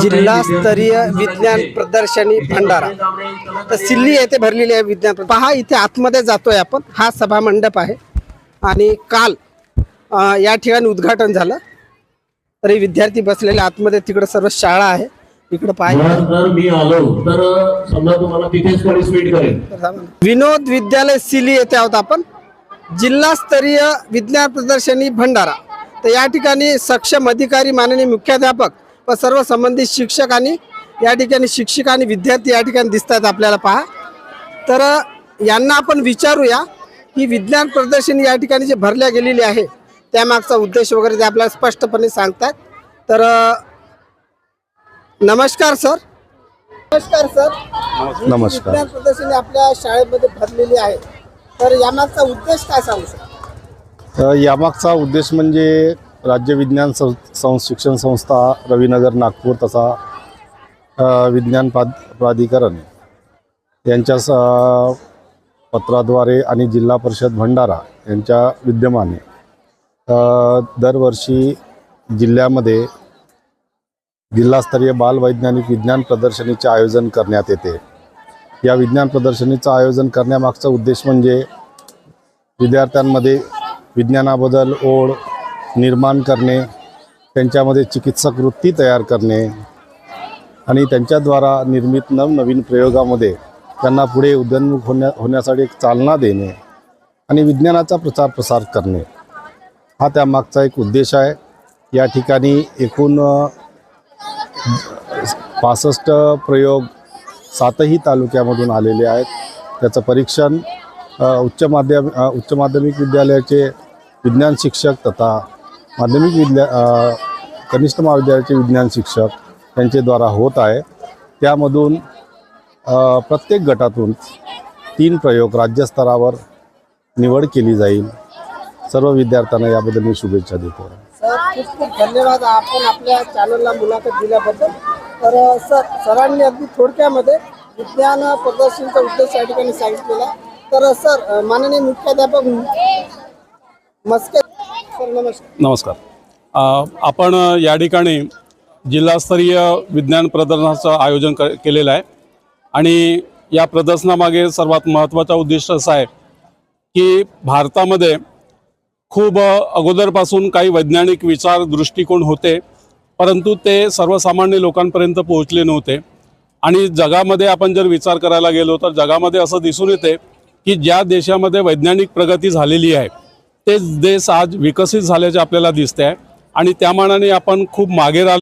जिल्हास्तरीय विज्ञान प्रदर्शनी भंडारा. तर सिल्ली येथे भरलेली आहे विज्ञान पहा इथे आतमध्ये जातोय आपण. हा सभा मंडप आहे. आणि काल या ठिकाणी उद्घाटन झालं. तरी विद्यार्थी बसलेले आतमध्ये. तिकडे सर्व शाळा आहे. इकडे पाहिजे विनोद विद्यालय सिली येथे आहोत आपण. जिल्हास्तरीय विज्ञान प्रदर्शनी भंडारा. तर या ठिकाणी सक्षम अधिकारी माननीय मुख्याध्यापक व सर्व संबंधित शिक्षक आणि या ठिकाणी शिक्षिका आणि विद्यार्थी या ठिकाणी दिसतात आपल्याला पहा. तर यांना आपण विचारूया की विज्ञान प्रदर्शनी या ठिकाणी जे भरल्या गेलेली आहे त्यामागचा उद्देश वगैरे ते आपल्याला स्पष्टपणे सांगतात. तर नमस्कार सर. नमस्कार सर. नमस्कार. विज्ञान प्रदर्शनी आपल्या शाळेमध्ये भरलेली आहे. तर यामागचा उद्देश काय सांगू तर यामागचा उद्देश म्हणजे राज्य विज्ञान सं सं शिक्षण संस्था रविनगर नागपूर तसा विज्ञान प्रा प्राधिकरण. यांच्या स पत्राद्वारे आणि जिल्हा परिषद भंडारा यांच्या विद्यमाने दरवर्षी जिल्ह्यामध्ये जिल्हास्तरीय बालवैज्ञानिक विज्ञान प्रदर्शनीचे आयोजन करण्यात येते. या विज्ञान प्रदर्शनीचं आयोजन करण्यामागचा उद्देश म्हणजे विद्यार्थ्यांमध्ये विज्ञानाबद्दल ओढ निर्माण करणे त्यांच्यामध्ये चिकित्सक वृत्ती तयार करणे आणि त्यांच्याद्वारा निर्मित नवनवीन प्रयोगामध्ये त्यांना पुढे उद्योन्मुख होण्या होण्यासाठी एक चालना देणे आणि विज्ञानाचा प्रचार प्रसार करणे. हा त्यामागचा एक उद्देश आहे. या ठिकाणी एकूण पासष्ट प्रयोग सातही तालुक्यामधून आलेले आहेत. त्याचं परीक्षण उच्च माध्यम उच्च माध्यमिक विद्यालयाचे विज्ञान शिक्षक तथा माध्यमिक विद्या कनिष्ठ महाविद्यालयाचे विज्ञान शिक्षक त्यांचेद्वारा होत आहे. त्यामधून प्रत्येक गटातून तीन प्रयोग राज्यस्तरावर निवड केली जाईल. सर्व विद्यार्थ्यांना याबद्दल मी शुभेच्छा देतो. सर खूप खूप धन्यवाद. आपण आपल्या चॅनलला मुलाखत दिल्याबद्दल. तर सर सरांनी अगदी थोडक्यामध्ये विज्ञान प्रदर्शनचा उद्देश या ठिकाणी सांगितलेला तर सर माननीय मुख्याध्यापक मस्के सर नमस्कार. नमस्कार. आपण या ठिकाणी जिल्हास्तरीय विज्ञान प्रदर्शनाचं आयोजन क केलेलं आहे. आणि या प्रदर्शनामागे सर्वात महत्त्वाचा उद्दिष्ट असा आहे की भारतामध्ये खूप अगोदरपासून काही वैज्ञानिक विचार दृष्टिकोन होते परंतु ते सर्वसामान्य लोकांपर्यंत पोहोचले नव्हते. आणि जगामध्ये आपण जर विचार करायला गेलो तर जगामध्ये असं दिसून येते की ज्या देशामध्ये वैज्ञानिक प्रगती झालेली आहे तेच देश आज विकसित झाल्याचे आपल्याला दिसते आहे आणि त्या मानाने आपण खूप मागे राहिलो.